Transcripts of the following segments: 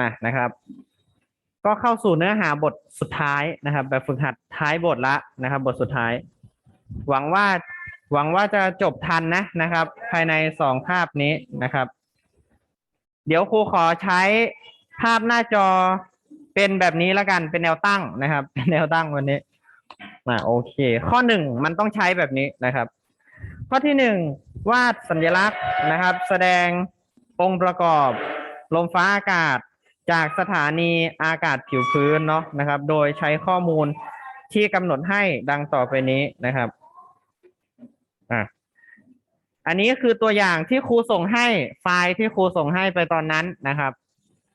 มานะครับ ก็เข้าสู่เนื้อหาบทสุดท้ายนะครับ แบบฝึกหัดท้ายบทละนะครับ บทสุดท้าย หวังว่าหวังว่าจะจบทันนะนะครับ ภายในสองภาพนี้นะครับ เดี๋ยวครูขอใช้ภาพหน้าจอเป็นแบบนี้แล้วกันเป็นแนวตั้งนะครับ เป็นแนวตั้งวันนี้อ่าโอเค ข้อหนึ่งมันต้องใช้แบบนี้นะครับ ข้อที่หนึ่งวาดสัญลักษณ์นะครับ แสดงองค์ประกอบ ลมฟ้าอากาศ จากสถานีอากาศผิวพื้นเนาะนะครับ โดยใช้ข้อมูลที่กำหนดให้ดังต่อไปนี้นะครับอะอันนี้คือตัวอย่างที่ครูส่งให้ไฟล์ที่ครูส่งให้ไปตอนนั้นนะครับ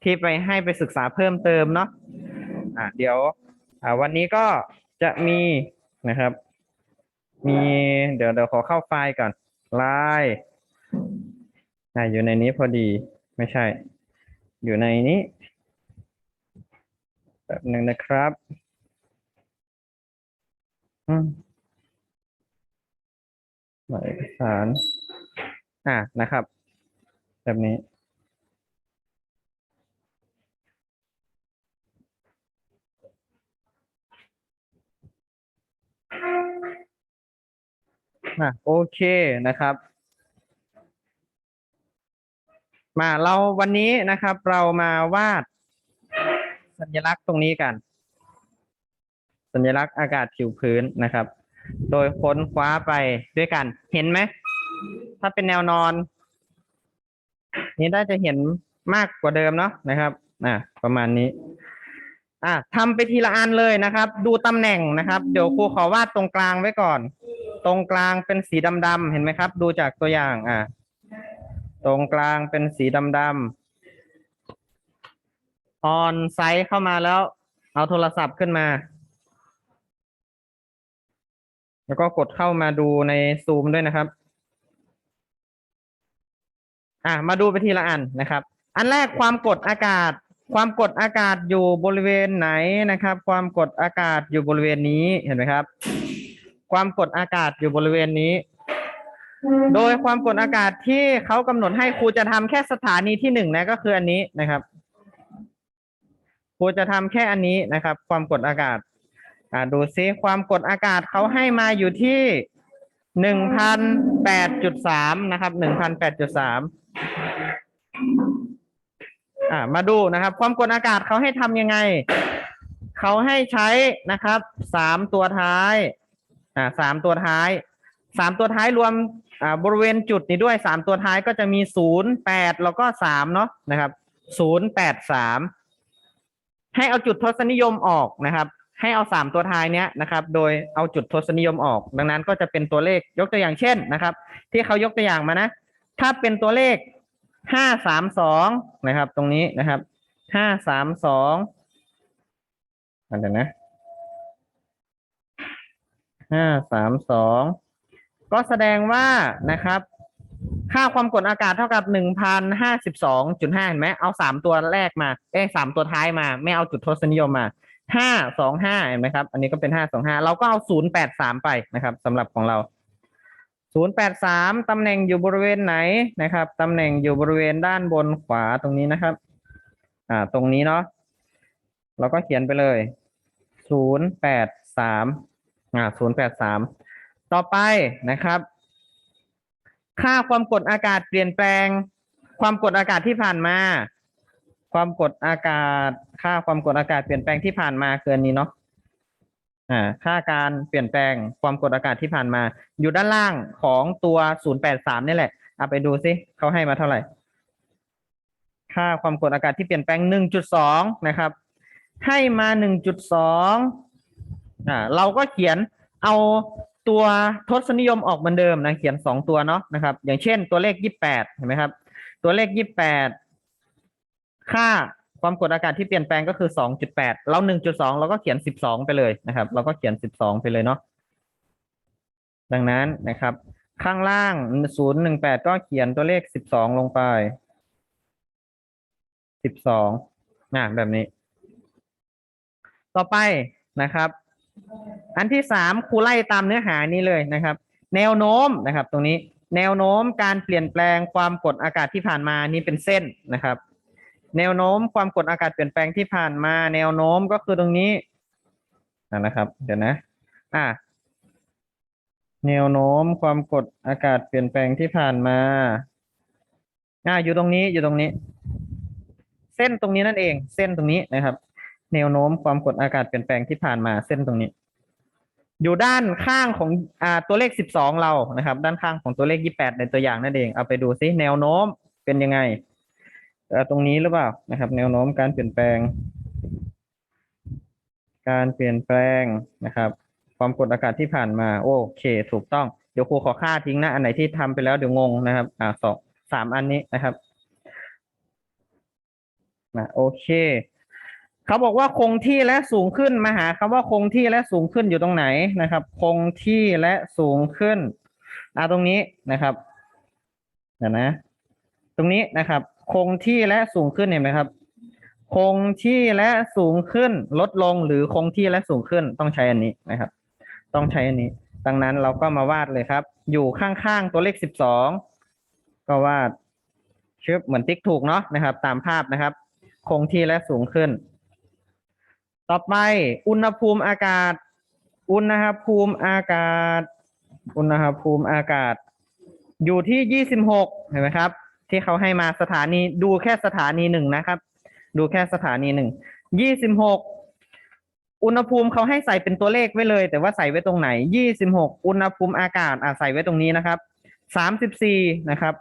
ที่ไปให้ไปศึกษาเพิ่มเติมเนาะอะเดี๋ยวอ่าวันนี้ก็จะมีนะครับ มีเดี๋ยวเดี๋ยวขอเข้าไฟล์ก่อนไลน์อ่าอยู่ในนี้พอดีไม่ใช่ อยู่ในนี้แบบหนึ่งนะครับหมายเอกสาร อ่านะครับ แบบนี้ อะโอเคนะครับ มาเราวันนี้นะครับ เรามาวาด สัญลักษณ์ตรงนี้กัน สัญลักษณ์อากาศผิวพื้นนะครับ โดยค้นคว้าไปด้วยกัน เห็นไหมถ้าเป็นแนวนอน นี่ได้จะเห็นมากกว่าเดิมเนาะนะครับอะประมาณนี้ อะทำไปทีละอันเลยนะครับ ดูตำแหน่งนะครับ เดี๋ยวครูขอวาดตรงกลางไว้ก่อน ตรงกลางเป็นสีดำๆเห็นไหมครับ ดูจากตัวอย่างอะ ตรงกลางเป็นสีดำๆออนไซต์เข้ามาแล้ว เอาโทรศัพท์ขึ้นมา แล้วก็กดเข้ามาดูในซูมด้วยนะครับ อะมาดูไปทีละอันนะครับ อันแรกความกดอากาศ ความกดอากาศอยู่บริเวณไหนนะครับ ความกดอากาศอยู่บริเวณนี้เห็นไหมครับ ความกดอากาศอยู่บริเวณนี้ โดยความกดอากาศที่เขากำหนดให้ครูจะทำแค่สถานีที่หนึ่งนะก็คืออันนี้นะครับครูจะทำแค่อันนี้นะครับ ความกดอากาศ อ่าดูซิความกดอากาศเขาให้มาอยู่ที่หนึ่งพันแปดจุดสามนะครับหนึ่งพันแปดจุดสามอ่ามาดูนะครับ ความกดอากาศเขาให้ทำยังไงเขาให้ใช้นะครับสามตัวท้าย อ่าสามตัวท้ายสามตัวท้ายรวม อ่าบริเวณจุดนี้ด้วยสามตัวท้ายก็จะมีศูนย์แปดแล้วก็สามเนาะนะครับศูนย์แปดสามให้เอาจุดทศนิยมออกนะครับ ให้เอาสามตัวท้ายเนี้ยนะครับ โดยเอาจุดทศนิยมออก ดังนั้นก็จะเป็นตัวเลขยกตัวอย่างเช่นนะครับ ที่เขายกตัวอย่างมานะ ถ้าเป็นตัวเลขห้าสามสองนะครับ ตรงนี้นะครับห้าสามสองอันเดี๋ยวนะห้าสามสอง ก็แสดงว่านะครับ ค่าความกดอากาศเท่ากับหนึ่งพันห้าสิบสองจุดห้าเห็นไหมเอาสามตัวแรกมาเอ้สามตัวท้ายมา ไม่เอาจุดทศนิยมมาห้าสองห้าเห็นไหมครับ อันนี้ก็เป็นห้าสองห้าเราก็เอาศูนย์แปดสามไปนะครับสำหรับของเราศูนย์แปดสามตำแหน่งอยู่บริเวณไหนนะครับตำแหน่งอยู่บริเวณด้านบนขวาตรงนี้นะครับ อ่า ตรงนี้เนาะเราก็เขียนไปเลยศูนย์แปดสามอ่าศูนย์แปดสาม ต่อไปนะครับ ค่าความกดอากาศเปลี่ยนแปลง ความกดอากาศที่ผ่านมา ความกดอากาศ ค่าความกดอากาศเปลี่ยนแปลงที่ผ่านมาคืออันนี้เนาะอ่าค่าการเปลี่ยนแปลงความกดอากาศที่ผ่านมา อยู่ด้านล่างของตัวศูนย์แปดสามนี่แหละเอาไปดูซิเขาให้มาเท่าไหร่ ค่าความกดอากาศที่เปลี่ยนแปลงหนึ่งจุดสองนะครับ ให้มาหนึ่งจุดสองอ่าเราก็เขียนเอา ตัวทศนิยมออกเหมือนเดิมนะเขียนสองตัวเนาะนะครับ อย่างเช่นตัวเลขยี่แปดเห็นไหมครับ ตัวเลขยี่แปดค่าความกดอากาศที่เปลี่ยนแปลงก็คือสองจุดแปดเราหนึ่งจุดสองเราก็เขียนสิบสองไปเลยนะครับ เราก็เขียนสิบสองไปเลยเนาะดังนั้นนะครับ ข้างล่างศูนย์หนึ่งแปดก็เขียนตัวเลขสิบสองลงไปสิบสองอะแบบนี้ ต่อไปนะครับ อันที่สามครูไล่ตามเนื้อหานี้เลยนะครับ แนวโน้มนะครับ ตรงนี้แนวโน้มการเปลี่ยนแปลงความกดอากาศที่ผ่านมานี่เป็นเส้นนะครับ แนวโน้มความกดอากาศเปลี่ยนแปลงที่ผ่านมา แนวโน้มก็คือตรงนี้นะครับ เดี๋ยวนะ อ่าแนวโน้มความกดอากาศเปลี่ยนแปลงที่ผ่านมาอ่าอยู่ตรงนี้อยู่ตรงนี้ เส้นตรงนี้นั่นเอง เส้นตรงนี้นะครับ แนวโน้มความกดอากาศเปลี่ยนแปลงที่ผ่านมาเส้นตรงนี้ อยู่ด้านข้างของอ่าตัวเลขสิบสองเรานะครับ ด้านข้างของตัวเลขยี่แปดในตัวอย่างนั่นเองเอาไปดูซิแนวโน้มเป็นยังไงตรงนี้หรือเปล่านะครับ แนวโน้มการเปลี่ยนแปลง การเปลี่ยนแปลงนะครับ ความกดอากาศที่ผ่านมา โอเค ถูกต้องเดี๋ยวครูขอค่าทิ้งนะ อันไหนที่ทำไปแล้วเดี๋ยวงงนะครับ อ่าสองสามอันนี้นะครับนะโอเค เขาบอกว่าคงที่และสูงขึ้นมาหาคำว่าคงที่และสูงขึ้นอยู่ตรงไหนนะครับ คงที่และสูงขึ้นอ่าตรงนี้นะครับเดี๋ยวนะ ตรงนี้นะครับ คงที่และสูงขึ้นเห็นไหมครับ คงที่และสูงขึ้น ลดลงหรือคงที่และสูงขึ้นต้องใช้อันนี้นะครับ ต้องใช้อันนี้ ดังนั้นเราก็มาวาดเลยครับ อยู่ข้างๆตัวเลขสิบสองก็วาดชึบเหมือนติ๊กถูกเนาะนะครับ ตามภาพนะครับ คงที่และสูงขึ้น ต่อไปอุณหภูมิอากาศ อุณหภูมิอากาศ อุณหภูมิอากาศ อยู่ที่ยี่สิบหกเห็นไหมครับ ที่เขาให้มาสถานีดูแค่สถานีหนึ่งนะครับ ดูแค่สถานีหนึ่งยี่สิบหกอุณหภูมิเขาให้ใส่เป็นตัวเลขไว้เลย แต่ว่าใส่ไว้ตรงไหนยี่สิบหกอุณหภูมิอากาศอะใส่ไว้ตรงนี้นะครับสามสิบสี่นะครับ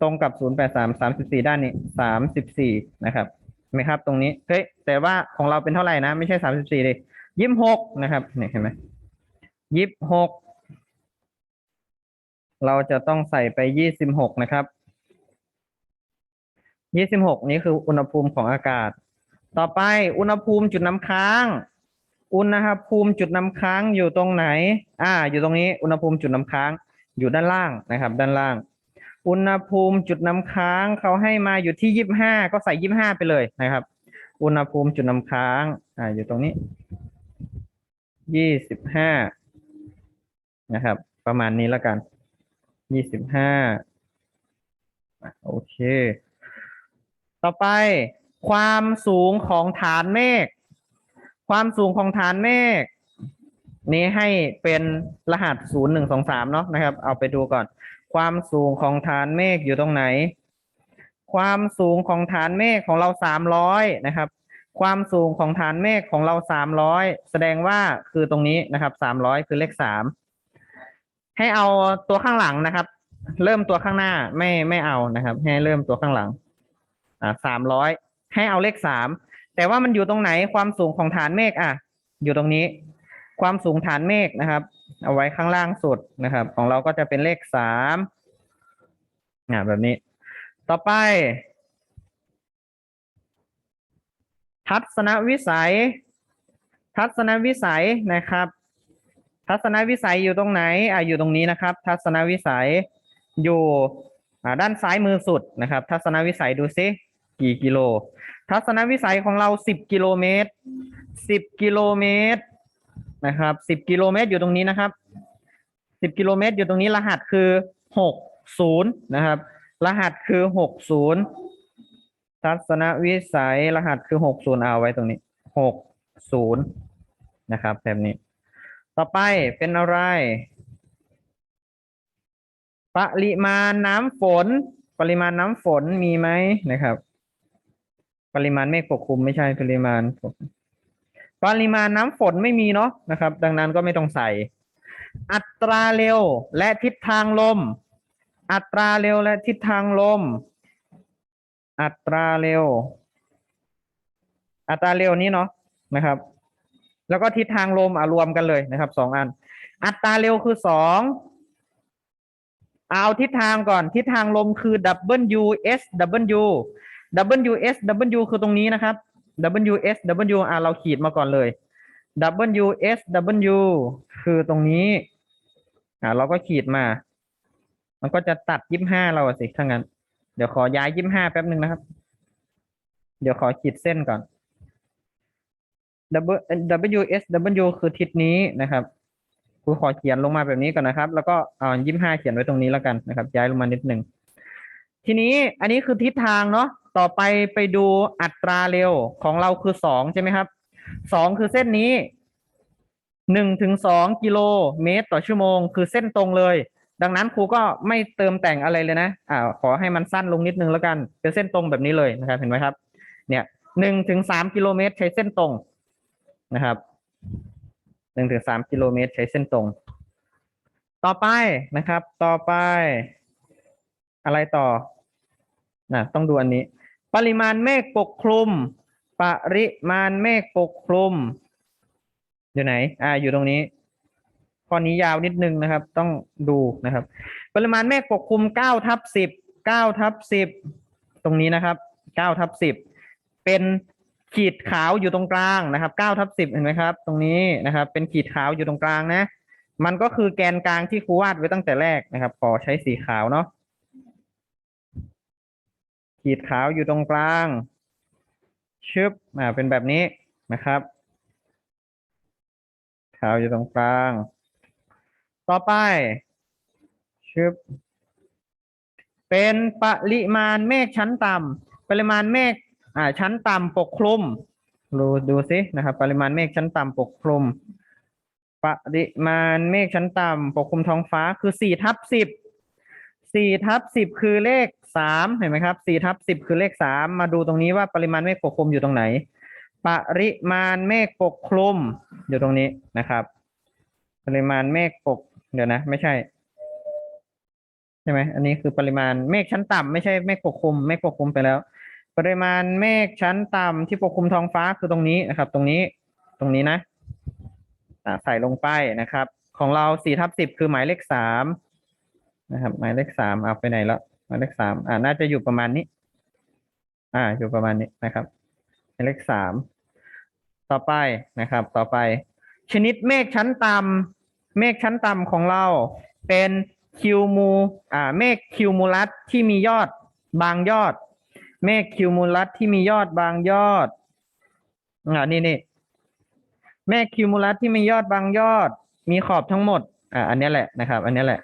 ตรงกับศูนย์แปดสามสามสิบสี่ด้านนี้สามสิบสี่นะครับ ไหมครับ ตรงนี้เฮ้ยแต่ว่าของเราเป็นเท่าไหร่นะ ไม่ใช่สามสิบสี่เลยยี่สิบหกนะครับเนี่ยเห็นไหมยี่สิบหกเราจะต้องใส่ไปยี่สิบหกนะครับยี่สิบหกนี้คืออุณหภูมิของอากาศ ต่อไปอุณหภูมิจุดน้ำค้าง อุณหภูมิจุดน้ำค้างอยู่ตรงไหน อ่า อยู่ตรงนี้ อุณหภูมิจุดน้ำค้างอยู่ด้านล่างนะครับ ด้านล่าง อุณหภูมิจุดน้ำค้างเขาให้มาอยู่ที่ยี่บห้าก็ใส่ยี่บห้าไปเลยนะครับ อุณหภูมิจุดน้ำค้างอ่าอยู่ตรงนี้ยี่สิบห้านะครับ ประมาณนี้แล้วกันยี่สิบห้าโอเค ต่อไปความสูงของฐานเมฆความสูงของฐานเมฆนี้ให้เป็นรหัสศูนย์หนึ่งสองสามเนาะนะครับ เอาไปดูก่อน ความสูงของฐานเมฆอยู่ตรงไหน ความสูงของฐานเมฆของเราสามร้อยนะครับ ความสูงของฐานเมฆของเราสามร้อยแสดงว่าคือตรงนี้นะครับสามร้อยคือเลขสามให้เอาตัวข้างหลังนะครับ เริ่มตัวข้างหน้าไม่ไม่เอานะครับ ให้เริ่มตัวข้างหลัง อ่าสามร้อยให้เอาเลขสามแต่ว่ามันอยู่ตรงไหนความสูงของฐานเมฆอะ อยู่ตรงนี้ ความสูงฐานเมฆนะครับ เอาไว้ข้างล่างสุดนะครับ ของเราก็จะเป็นเลขสามอ่าแบบนี้ ต่อไป ทัศนวิสัย ทัศนวิสัยนะครับ ทัศนวิสัยอยู่ตรงไหนอ่าอยู่ตรงนี้นะครับ ทัศนวิสัยอยู่อ่าด้านซ้ายมือสุดนะครับ ทัศนวิสัยดูซิกี่กิโล ทัศนวิสัยของเราสิบกิโลเมตรสิบกิโลเมตร นะครับสิบกิโลเมตรอยู่ตรงนี้นะครับสิบกิโลเมตรอยู่ตรงนี้รหัสคือหกศูนย์นะครับ รหัสคือหกศูนย์ทัศนวิสัยรหัสคือหกศูนย์เอาไว้ตรงนี้หกศูนย์นะครับแบบนี้ ต่อไปเป็นอะไรปริมาณน้ำฝน ปริมาณน้ำฝนมีไหมนะครับ ปริมาณเมฆปกคลุมไม่ใช่ปริมาณฝน ปริมาณน้ำฝนไม่มีเนาะนะครับ ดังนั้นก็ไม่ต้องใส่ อัตราเร็วและทิศทางลม อัตราเร็วและทิศทางลม อัตราเร็ว อัตราเร็วนี้เนาะนะครับ แล้วก็ทิศทางลมอะรวมกันเลยนะครับสองอัน อัตราเร็วคือสองเอาทิศทางก่อนทิศทางลมคือ W S W W S W คือตรงนี้นะครับ W S W อ่าเราขีดมาก่อนเลย W S W คือตรงนี้อ่าเราก็ขีดมา มันก็จะตัดยี่ห้าเราสิถ้างั้น เดี๋ยวขอย้ายยี่ห้าแป๊บหนึ่งนะครับ เดี๋ยวขอขีดเส้นก่อน W W S W คือทิศนี้นะครับครูขอเขียนลงมาแบบนี้ก่อนนะครับ แล้วก็เอายี่ห้าเขียนไว้ตรงนี้แล้วกันนะครับ ย้ายลงมานิดหนึ่งทีนี้อันนี้คือทิศทางเนาะ ต่อไปไปดูอัตราเร็วของเราคือสองใช่ไหมครับสองคือเส้นนี้หนึ่งถึงสองกิโลเมตรต่อชั่วโมง คือเส้นตรงเลย ดังนั้นครูก็ไม่เติมแต่งอะไรเลยนะอ่าขอให้มันสั้นลงนิดนึงแล้วกันเป็นเส้นตรงแบบนี้เลยนะครับ เห็นไหมครับ เนี่ยหนึ่งถึงสามกิโลเมตรใช้เส้นตรงนะครับหนึ่งถึงสามกิโลเมตรใช้เส้นตรง ต่อไปนะครับ ต่อไป อะไรต่อนะต้องดูอันนี้ ปริมาณเมฆปกคลุม ปริมาณเมฆปกคลุม อยู่ไหน อ่า อยู่ตรงนี้ข้อนี้ยาวนิดนึงนะครับ ต้องดูนะครับ ปริมาณเมฆปกคลุมเก้าทับสิบเก้าทับสิบตรงนี้นะครับเก้าทับสิบเป็นขีดขาวอยู่ตรงกลางนะครับเก้าทับสิบเห็นไหมครับ ตรงนี้นะครับ เป็นขีดขาวอยู่ตรงกลางนะ มันก็คือแกนกลางที่ครูวาดไว้ตั้งแต่แรกนะครับขอใช้สีขาวเนาะ ขีดขาวอยู่ตรงกลาง ชึบอ่าเป็นแบบนี้นะครับ ขาวอยู่ตรงกลาง ต่อไป ชึบ เป็นปริมาณเมฆชั้นต่ำปริมาณเมฆอ่าชั้นต่ำปกคลุมดูดูสินะครับ ปริมาณเมฆชั้นต่ำปกคลุม ปริมาณเมฆชั้นต่ำปกคลุมท้องฟ้าคือสี่ทับสิบสี่ทับสิบคือเลข สามเห็นไหมครับสี่ทับสิบคือเลขสามมาดูตรงนี้ว่าปริมาณเมฆปกคลุมอยู่ตรงไหน ปริมาณเมฆปกคลุมอยู่ตรงนี้นะครับ ปริมาณเมฆปก เดี๋ยวนะ ไม่ใช่ใช่ไหมอันนี้คือปริมาณเมฆชั้นต่ำไม่ใช่เมฆปกคลุมเมฆปกคลุมไปแล้ว ปริมาณเมฆชั้นต่ำที่ปกคลุมท้องฟ้าคือตรงนี้นะครับ ตรงนี้ตรงนี้นะใส่ลงไปนะครับ ของเราสี่ทับสิบคือหมายเลขสามนะครับ หมายเลขสามเอาไปไหนแล้ว หมายเลขสามอ่าน่าจะอยู่ประมาณนี้ อ่า อยู่ประมาณนี้นะครับหมายเลขสามต่อไปนะครับ ต่อไป ชนิดเมฆชั้นต่ำเมฆชั้นต่ำของเราเป็นคิวมูอ่าเมฆคิวมูลัสที่มียอดบางยอด เมฆคิวมูลัสที่มียอดบางยอดอ่านี่นี่เมฆคิวมูลัสที่มียอดบางยอด มีขอบทั้งหมดอ่าอันนี้แหละนะครับ อันนี้แหละ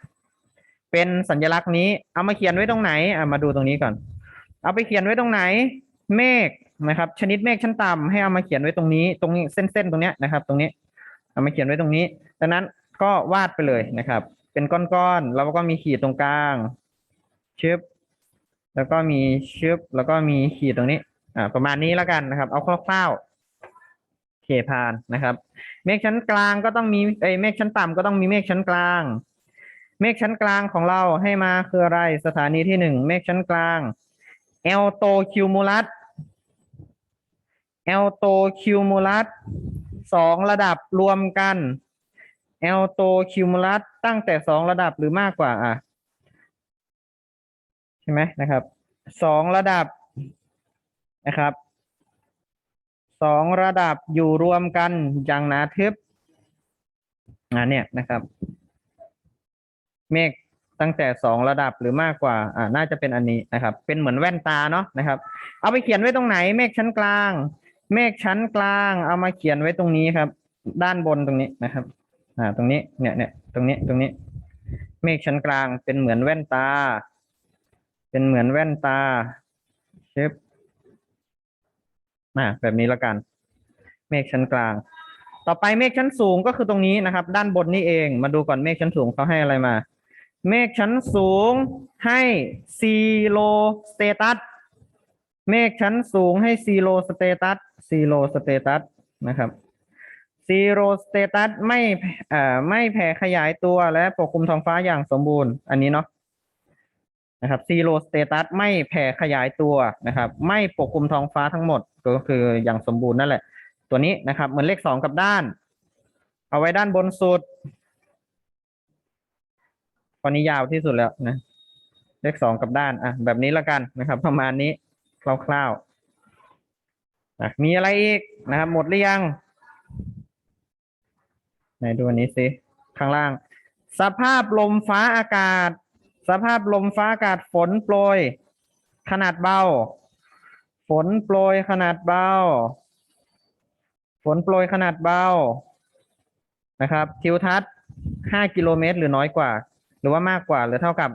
เป็นสัญลักษณ์นี้ เอามาเขียนไว้ตรงไหนอ่ามาดูตรงนี้ก่อน เอาไปเขียนไว้ตรงไหน เมฆนะครับ ชนิดเมฆชั้นต่ำให้เอามาเขียนไว้ตรงนี้ ตรงนี้เส้นๆตรงเนี้ยนะครับ ตรงนี้ เอามาเขียนไว้ตรงนี้ดังนั้นก็วาดไปเลยนะครับ เป็นก้อนๆแล้วก็มีขีดตรงกลางชึบแล้วก็มีชึบแล้วก็มีขีดตรงนี้ อ่า ประมาณนี้แล้วกันนะครับ เอาคร่าวๆโอเคพานนะครับ เมฆชั้นกลางก็ต้องมีเอ้ยเมฆชั้นต่ำก็ต้องมีเมฆชั้นกลาง เมฆชั้นกลางของเราให้มาคืออะไร สถานีที่หนึ่งเมฆชั้นกลางเอลโตคิวมูลัสเอลโตคิวมูลัสสองระดับรวมกันเอลโตคิวมูลัสตั้งแต่สองระดับหรือมากกว่าอะใช่ไหมนะครับสองระดับนะครับสองระดับอยู่รวมกันอย่างหนาทึบอ่าเนี่ยนะครับ เมฆตั้งแต่สองระดับหรือมากกว่า อ่า น่าจะเป็นอันนี้นะครับ เป็นเหมือนแว่นตาเนาะนะครับ เอาไปเขียนไว้ตรงไหน เมฆชั้นกลาง เมฆชั้นกลาง เอามาเขียนไว้ตรงนี้ครับ ด้านบนตรงนี้นะครับ อ่า ตรงนี้ เนี่ยเนี่ยตรงนี้ ตรงนี้ เมฆชั้นกลาง เป็นเหมือนแว่นตา เป็นเหมือนแว่นตาเชฟอ่า แบบนี้ละกัน เมฆชั้นกลาง ต่อไปเมฆชั้นสูงก็คือตรงนี้นะครับ ด้านบนนี่เอง มาดูก่อนเมฆชั้นสูงเขาให้อะไรมา เมฆชั้นสูงให้ซีโลสเตตัสเมฆชั้นสูงให้ซีโรสเตตัสซีโรสเตตัสนะครับซีโรสเตตัสไม่เอ่อไม่แผ่ขยายตัวและปกคลุมท้องฟ้าอย่างสมบูรณ์ อันนี้เนาะนะครับซีโรสเตตัสไม่แผ่ขยายตัวนะครับ ไม่ปกคลุมท้องฟ้าทั้งหมดก็คืออย่างสมบูรณ์นั่นแหละ ตัวนี้นะครับ เหมือนเลขสองกับด้าน เอาไว้ด้านบนสุด ข้อนี้ยาวที่สุดแล้วนะเลขสองกับด้านอะแบบนี้ละกันนะครับ ประมาณนี้คร่าวๆมีอะไรอีกนะครับ หมดหรือยังไหนดูอันนี้สิข้างล่าง สภาพลมฟ้าอากาศ สภาพลมฟ้าอากาศฝนโปรย ขนาดเบา ฝนโปรยขนาดเบา ฝนโปรยขนาดเบานะครับ ทิวทัศน์ห้ากิโลเมตรหรือน้อยกว่า หรือว่ามากกว่าหรือเท่ากับ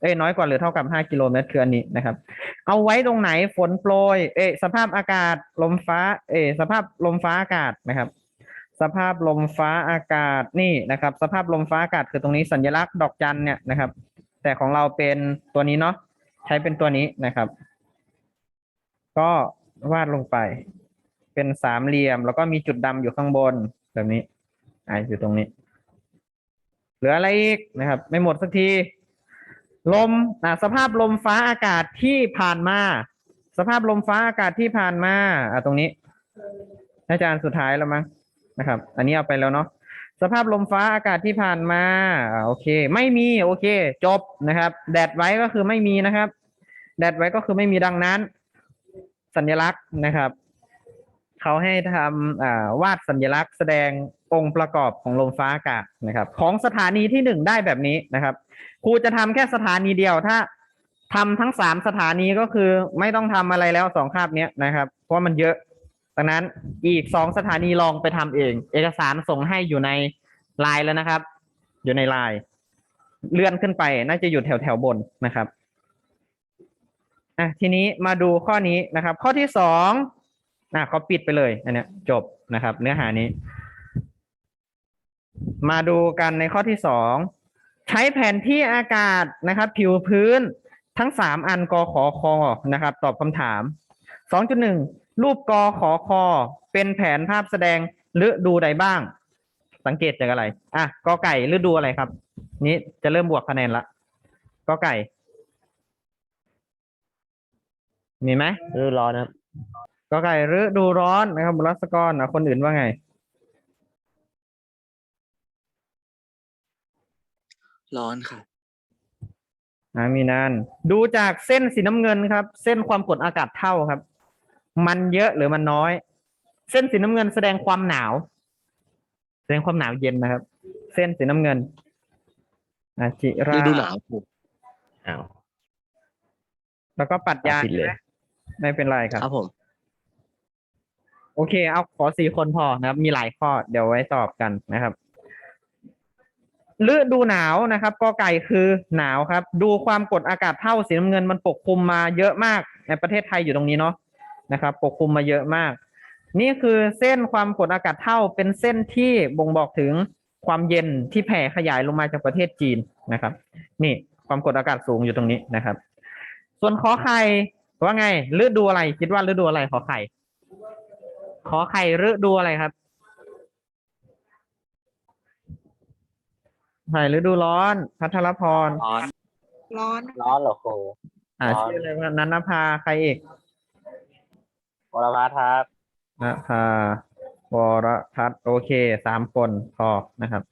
เอ้ยน้อยกว่าหรือเท่ากับห้ากิโลเมตรคืออันนี้นะครับ เอาไว้ตรงไหนฝนโปรย เอ้ยสภาพอากาศลมฟ้า เอ้ยสภาพลมฟ้าอากาศนะครับ สภาพลมฟ้าอากาศนี่นะครับ สภาพลมฟ้าอากาศคือตรงนี้สัญลักษณ์ดอกจันเนี่ยนะครับ แต่ของเราเป็นตัวนี้เนาะใช้เป็นตัวนี้นะครับ ก็วาดลงไป เป็นสามเหลี่ยม แล้วก็มีจุดดำอยู่ข้างบนแบบนี้อ่าอยู่ตรงนี้ เหลืออะไรอีกนะครับ ไม่หมดสักที ลมอ่าสภาพลมฟ้าอากาศที่ผ่านมา สภาพลมฟ้าอากาศที่ผ่านมาอ่าตรงนี้ อาจารย์สุดท้ายแล้วมั้งนะครับ อันนี้เอาไปแล้วเนาะสภาพลมฟ้าอากาศที่ผ่านมาอ่าโอเค ไม่มีโอเค จบนะครับ แดดไว้ก็คือไม่มีนะครับ แดดไว้ก็คือไม่มีดังนั้น สัญลักษณ์นะครับ เขาให้ทำวาดสัญลักษณ์แสดงองค์ประกอบของลมฟ้าอากาศนะครับ ของสถานีที่หนึ่งได้แบบนี้นะครับ ครูจะทำแค่สถานีเดียวถ้าทำทั้งสามสถานีก็คือไม่ต้องทำอะไรแล้วสองคาบนี้นะครับ เพราะมันเยอะดังนั้นอีกสองสถานีลองไปทำเอง เอกสารส่งให้อยู่ในไลน์แล้วนะครับ อยู่ในไลน์เลื่อนขึ้นไปน่าจะอยู่แถวแถวบนนะครับอะทีนี้มาดูข้อนี้นะครับ ข้อที่สอง อะเขาปิดไปเลยอันเนี้ยจบนะครับ เนื้อหานี้ มาดูกันในข้อที่สองใช้แผนที่อากาศนะครับ ผิวพื้นทั้งสามอันกขอคอนะครับ ตอบคำถามสองจุดหนึ่งรูปกขอคอเป็นแผนภาพแสดงฤดูใดบ้าง สังเกตจากอะไร อะกอไก่ฤดูอะไรครับ นี้จะเริ่มบวกคะแนนละกอไก่ มีไหมฤดูร้อนครับ กอไก่ฤดูร้อนนะครับบุรัสกรนะคนอื่นว่าไง ร้อนค่ะอ่ามีนานดูจากเส้นสีน้ำเงินครับ เส้นความกดอากาศเท่าครับ มันเยอะหรือมันน้อย เส้นสีน้ำเงินแสดงความหนาว แสดงความหนาวเย็นนะครับ เส้นสีน้ำเงินอาจิราฤดูหนาวถูกอ้าวแล้วก็ปรัดยาผิดเลยใช่ไหมไม่เป็นไรครับ ครับผม โอเค เอาขอสี่คนพอนะครับ มีหลายข้อเดี๋ยวไว้ตอบกันนะครับฤดูหนาวนะครับกอไก่คือหนาวครับ ดูความกดอากาศเท่าสีน้ำเงินมันปกคลุมมาเยอะมากในประเทศไทยอยู่ตรงนี้เนาะนะครับ ปกคลุมมาเยอะมาก นี่คือเส้นความกดอากาศเท่าเป็นเส้นที่บ่งบอกถึงความเย็นที่แผ่ขยายลงมาจากประเทศจีนนะครับ นี่ความกดอากาศสูงอยู่ตรงนี้นะครับ ส่วนขอไข่ว่าไงฤดูอะไรคิดว่าฤดูอะไรขอไข่ ขอไข่ฤดูอะไรครับ ไข่ฤดูร้อน พัทรพร ร้อน ร้อน ร้อนเหรอครูอ่าร้อนชื่ออะไรว่านันนภาใครอีกวรพัฒน์ครับนภาวรพัฒน์โอเคสามคนพอนะครับ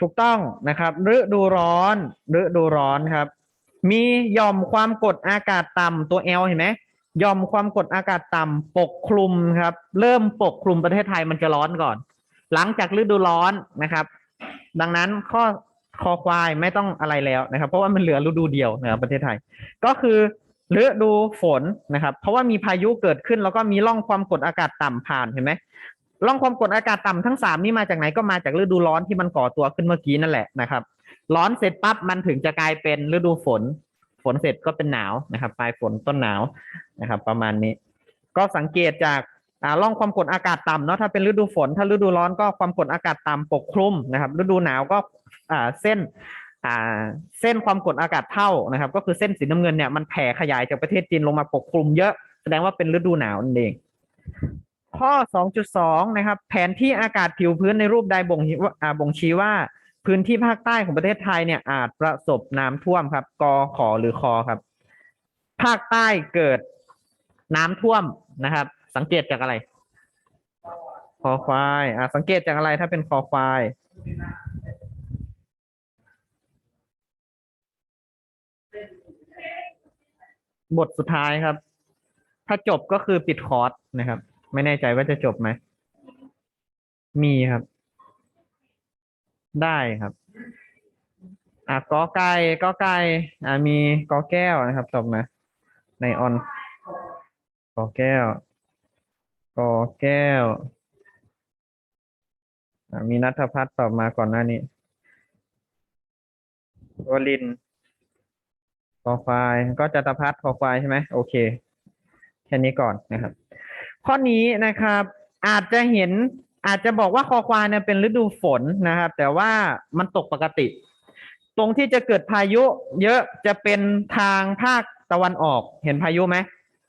ถูกต้องนะครับฤดูร้อนฤดูร้อนครับ มีหย่อมความกดอากาศต่ำตัว L เห็นไหมห ย่อมความกดอากาศต่ำปกคลุมครับ เริ่มปกคลุมประเทศไทยมันจะร้อนก่อน หลังจากฤดูร้อนนะครับ ดังนั้นข้อคอควายไม่ต้องอะไรแล้วนะครับ เพราะว่ามันเหลือฤดูเดียวนะครับประเทศไทย ก็คือฤดูฝนนะครับ เพราะว่ามีพายุเกิดขึ้นแล้วก็มีร่องความกดอากาศต่ำผ่านเห็นไหมร่องความกดอากาศต่ำทั้งสามนี่มาจากไหนก็มาจากฤดูร้อนที่มันก่อตัวขึ้นเมื่อกี้นั่นแหละนะครับ ร้อนเสร็จปั๊บมันถึงจะกลายเป็นฤดูฝน ฝนเสร็จก็เป็นหนาวนะครับปลายฝนต้นหนาวนะครับ ประมาณนี้ ก็สังเกตจากอ่าร่องความกดอากาศต่ำเนาะถ้าเป็นฤดูฝน ถ้าฤดูร้อนก็ความกดอากาศต่ำปกคลุมนะครับ ฤดูหนาวก็อ่าเส้นอ่าเส้นความกดอากาศเท่านะครับ ก็คือเส้นสีน้ำเงินเนี่ยมันแผ่ขยายจากประเทศจีนลงมาปกคลุมเยอะแสดงว่าเป็นฤดูหนาวนั่นเอง ข้อ 2.2 นะครับ แผนที่อากาศผิวพื้นในรูปใดบ่งอ่าบ่งชี้ว่า พื้นที่ภาคใต้ของประเทศไทยเนี่ยอาจประสบน้ำท่วมครับกขอหรือคอครับ ภาคใต้เกิดน้ำท่วมนะครับ สังเกตจากอะไร คอควายอ่าสังเกตจากอะไรถ้าเป็นคอควายบทสุดท้ายครับ ถ้าจบก็คือปิดคอร์สนะครับ ไม่แน่ใจว่าจะจบไหม มีครับ ได้ครับอะกอไก่กอไก่อะมีกอแก้วนะครับตบมาในออนกอแก้วกอแก้วมีนัทพัฒน์ตอบมาก่อนหน้านี้วลินทร์คอควายก็จะตะพัดคอควายใช่ไหมโอเค แค่นี้ก่อนนะครับ ข้อนี้นะครับ อาจจะเห็น อาจจะบอกว่าคอควายเนี่ยเป็นฤดูฝนนะครับ แต่ว่ามันตกปกติ ตรงที่จะเกิดพายุ เยอะจะเป็นทางภาคตะวันออก เห็นพายุไหม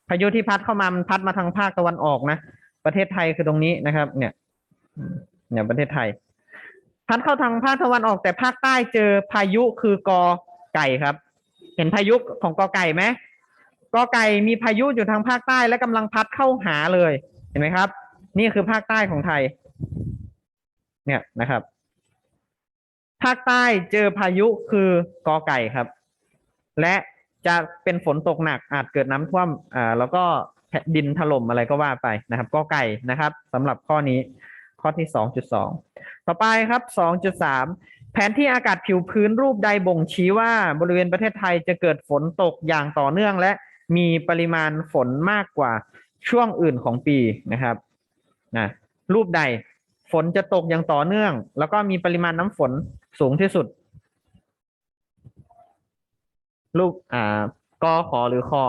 พายุที่พัดเข้ามามันพัดมาทางภาคตะวันออกนะประเทศไทยคือตรงนี้นะครับ เนี่ยเนี่ยประเทศไทย พัดเข้าทางภาคตะวันออก แต่ภาคใต้เจอพายุคือกอไก่ครับ เห็นพายุของกอไก่ไหมกอไก่มีพายุอยู่ทางภาคใต้และกำลังพัดเข้าหาเลย เห็นไหมครับ นี่คือภาคใต้ของไทย เนี่ยนะครับ ภาคใต้เจอพายุคือกอไก่ครับ และจะเป็นฝนตกหนักอาจเกิดน้ำท่วมอ่าแล้วก็แผ่นดินถล่มอะไรก็ว่าไปนะครับกอไก่นะครับสำหรับข้อนี้ข้อที่สองจุดสองต่อไปครับสองจุดสามแผนที่อากาศผิวพื้นรูปใดบ่งชี้ว่าบริเวณประเทศไทยจะเกิดฝนตกอย่างต่อเนื่องและมีปริมาณฝนมากกว่าช่วงอื่นของปีนะครับนะรูปใด ฝนจะตกอย่างต่อเนื่อง แล้วก็มีปริมาณน้ำฝนสูงที่สุดรูปอ่ากอขอหรือคอ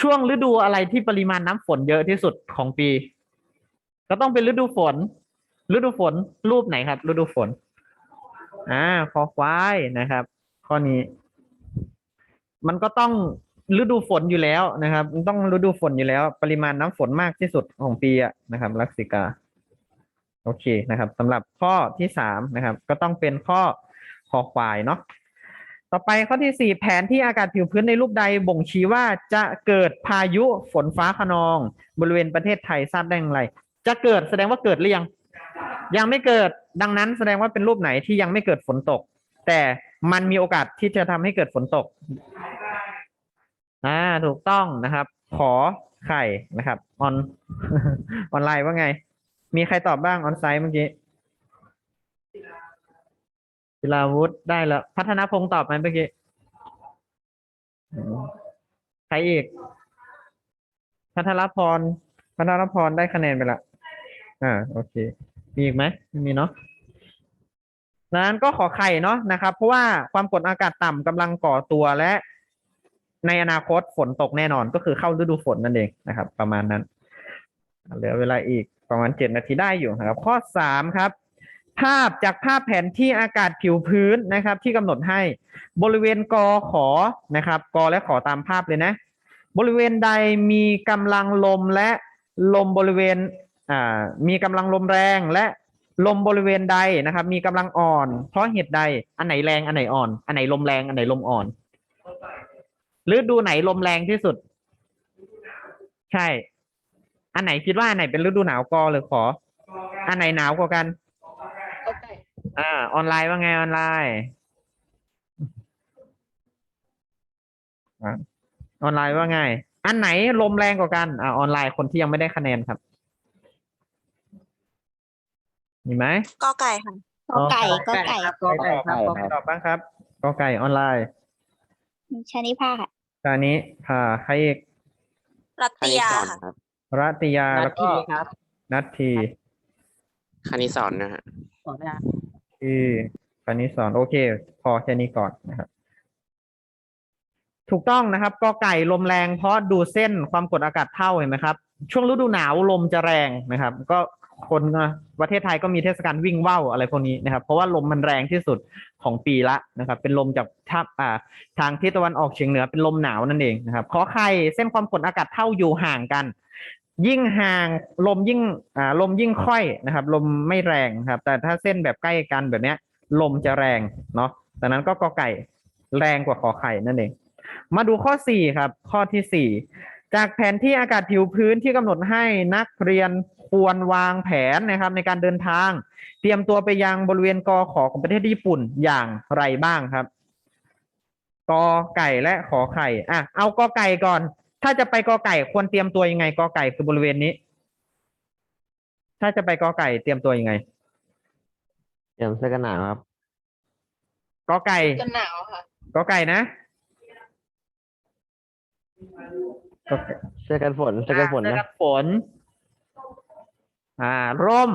ช่วงฤดูอะไรที่ปริมาณน้ำฝนเยอะที่สุดของปี ก็ต้องเป็นฤดูฝน ฤดูฝนรูปไหนครับ ฤดูฝน อ่าคอควายนะครับ ข้อนี้ มันก็ต้องฤดูฝนอยู่แล้วนะครับมันต้องฤดูฝนอยู่แล้ว ปริมาณน้ำฝนมากที่สุดของปีอะนะครับ ลักษิกา โอเคนะครับสำหรับข้อที่สามนะครับ ก็ต้องเป็นข้อคอควายเนาะต่อไปข้อที่สี่แผนที่อากาศผิวพื้นในรูปใดบ่งชี้ว่าจะเกิดพายุฝนฟ้าขนอง บริเวณประเทศไทยทราบได้อย่างไร จะเกิดแสดงว่าเกิดหรือยัง ยังไม่เกิดดังนั้นแสดงว่าเป็นรูปไหนที่ยังไม่เกิดฝนตก แต่มันมีโอกาสที่จะทำให้เกิดฝนตกอ่าถูกต้องนะครับ ขอไข่นะครับออนออนไลน์ว่าไง มีใครตอบบ้างออนไซต์เมื่อกี้ศิลาวุธได้แล้ว พัฒนาพงศ์ตอบไหมเมื่อกี้ใครอีก พัทรพร พัทรพรได้คะแนนไปละ อ่า โอเค มีอีกไหมไม่มีเนาะดังนั้นก็ขอไข่เนาะนะครับ เพราะว่าความกดอากาศต่ำกำลังก่อตัวและ ในอนาคตฝนตกแน่นอนก็คือเข้าฤดูฝนนั่นเองนะครับ ประมาณนั้น เหลือเวลาอีก ประมาณเจ็ดนาทีได้อยู่นะครับ ข้อสามครับ ภาพจากภาพแผนที่อากาศผิวพื้นนะครับ ที่กำหนดให้บริเวณกอขอนะครับกอและขอตามภาพเลยนะ บริเวณใดมีกำลังลมและลมบริเวณอ่ามีกำลังลมแรงและลมบริเวณใดนะครับ มีกำลังอ่อน เพราะเหตุใดอันไหนแรงอันไหนอ่อน อันไหนลมแรงอันไหนลมอ่อนฤดูไหนลมแรงที่สุด ใช่ อันไหนคิดว่าอันไหนเป็นฤดูหนาวกอหรือขอ อันไหนหนาวกว่ากัน อ่า ออนไลน์ว่าไงออนไลน์อะออนไลน์ว่าไง อันไหนลมแรงกว่ากัน อ่า ออนไลน์คนที่ยังไม่ได้คะแนนครับ มีไหมกอไก่ค่ะอ๋อไก่ก็ไก่ครับกอไก่ครับกอไก่ตอบบ้างครับกอไก่ออนไลน์ชนิภาค่ะตอนนี้ค่ะใครอีกรัตคณิยาสอนค่ะค รับรัตยานัแล้ดวก็ทีครับนัททีคณิสอนนะฮะสอนนะที่คณิตสอนโอเค พอแค่นี้ก่อนนะครับ ถูกต้องนะครับกอไก่ลมแรงเพราะดูเส้นความกดอากาศเท่าเห็นไหมครับ ช่วงฤดูหนาวลมจะแรงนะครับ ก็คนประเทศไทยก็มีเทศกาลวิ่งว่าวอะไรพวกนี้นะครับ เพราะว่าลมมันแรงที่สุดของปีละนะครับ เป็นลมจากทับอ่าทางทิศตะวันออกเฉียงเหนือเป็นลมหนาวนั่นเองนะครับขอไข่เส้นความกดอากาศเท่าอยู่ห่างกัน ยิ่งห่างลมยิ่งอ่าลมยิ่งค่อยนะครับ ลมไม่แรงครับ แต่ถ้าเส้นแบบใกล้กันแบบเนี้ย ลมจะแรงเนาะดังนั้นก็กอไก่แรงกว่าขอไข่นั่นเอง มาดูข้อสี่ครับ ข้อที่สี่จากแผนที่อากาศผิวพื้นที่กำหนดให้นักเรียนควรวางแผนนะครับ ในการเดินทาง เตรียมตัวไปยังบริเวณกอขอของประเทศญี่ปุ่นอย่างไรบ้างครับกอไก่และขอไข่อะเอากอไก่ก่อน ถ้าจะไปกอไก่ควรเตรียมตัวยังไงกอไก่คือบริเวณนี้ ถ้าจะไปกอไก่เตรียมตัวยังไง เตรียมเสื้อกันหนาวครับกอไก่กันหนาวค่ะกอไก่นะกอไก่เสื้อกันฝนเสื้อกันฝนอ่านะเสื้อกันฝน อ่า ร่ม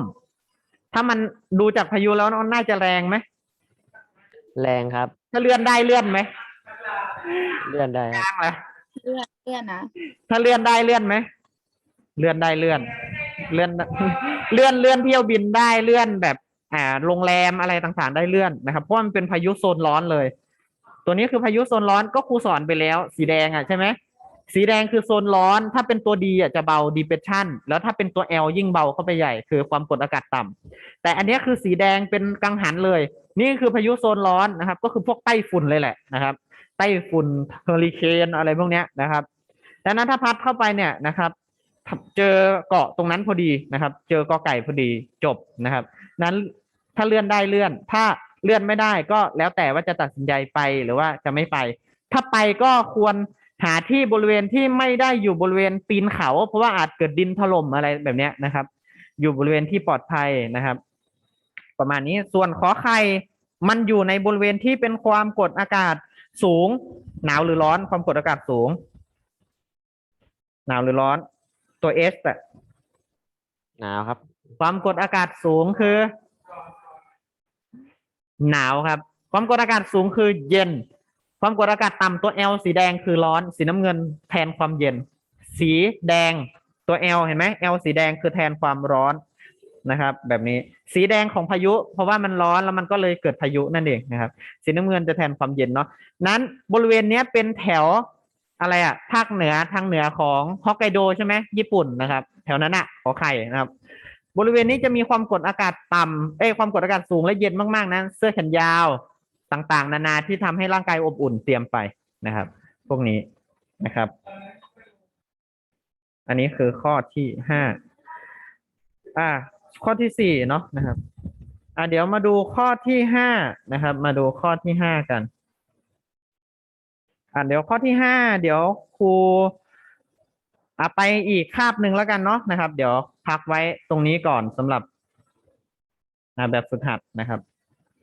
ถ้ามันดูจากพายุแล้วมันน่าจะแรงไหมแรงครับ ถ้าเลื่อนได้เลื่อนไหมเลื่อนได้ครับตั้งเลย เลื่อนเลื่อนนะถ้าเลื่อนได้เลื่อนไหมเลื่อนได้เลื่อน เลื่อน เลื่อนเลื่อนเที่ยวบินได้เลื่อนแบบ อ่าโรงแรมอะไรต่างๆได้เลื่อนนะครับเพราะมันเป็นพายุโซนร้อนเลย ตัวนี้คือพายุโซนร้อนก็ครูสอนไปแล้ว สีแดงอะใช่ไหมสีแดงคือโซนร้อน ถ้าเป็นตัวดีอะจะเบา depression แล้วถ้าเป็นตัว L ยิ่งเบาเข้าไปใหญ่คือความกดอากาศต่ำแต่อันนี้คือสีแดงเป็นกังหันเลย นี่คือพายุโซนร้อนนะครับ ก็คือพวกไต้ฝุ่นเลยแหละนะครับ ไต้ฝุ่นเฮอริเคนอะไรพวกเนี้ยนะครับดังนั้นถ้าพัดเข้าไปเนี่ยนะครับเจอเกาะตรงนั้นพอดีนะครับ เจอกอไก่พอดีจบนะครับ นั้นถ้าเลื่อนได้เลื่อน ถ้าเลื่อนไม่ได้ก็แล้วแต่ว่าจะตัดสินใจไปหรือว่าจะไม่ไป ถ้าไปก็ควรหาที่บริเวณที่ไม่ได้อยู่บริเวณตีนเขา เพราะว่าอาจเกิดดินถล่มอะไรแบบนี้นะครับ อยู่บริเวณที่ปลอดภัยนะครับ ประมาณนี้ส่วนขอไข่มันอยู่ในบริเวณที่เป็นความกดอากาศ สูง หนาวหรือร้อน ความกดอากาศสูง หนาวหรือร้อน ตัวเอสอะหนาวครับ ความกดอากาศสูงคือ หนาวครับ ความกดอากาศสูงคือเย็น ความกดอากาศต่ำตัว L สีแดงคือร้อน สีน้ำเงินแทนความเย็น สีแดงตัว L เห็นไหม L สีแดงคือแทนความร้อน นะครับ แบบนี้สีแดงของพายุ เพราะว่ามันร้อนแล้วมันก็เลยเกิดพายุนั่นเองนะครับ สีน้ำเงินจะแทนความเย็นเนาะนั้นบริเวณเนี้ยเป็นแถวอะไรอะภาคเหนือทางเหนือของฮอกไกโดใช่ไหมญี่ปุ่นนะครับ แถวนั้นอะขอไข่นะครับ บริเวณนี้จะมีความกดอากาศต่ำเอ้ความกดอากาศสูงและเย็นมากๆนะเสื้อแขนยาวต่างๆ นานาที่ทำให้ร่างกายอบอุ่นเตรียมไปนะครับ พวกนี้นะครับ อันนี้คือข้อที่ห้าอ่า ข้อที่สี่เนาะนะครับอ่าเดี๋ยวมาดูข้อที่ห้านะครับ มาดูข้อที่ห้ากันอ่าเดี๋ยวข้อที่ห้าเดี๋ยวครูอะไปอีกคาบหนึ่งแล้วกันเนาะนะครับ เดี๋ยวพักไว้ตรงนี้ก่อนสำหรับอ่าแบบฝึกหัดนะครับ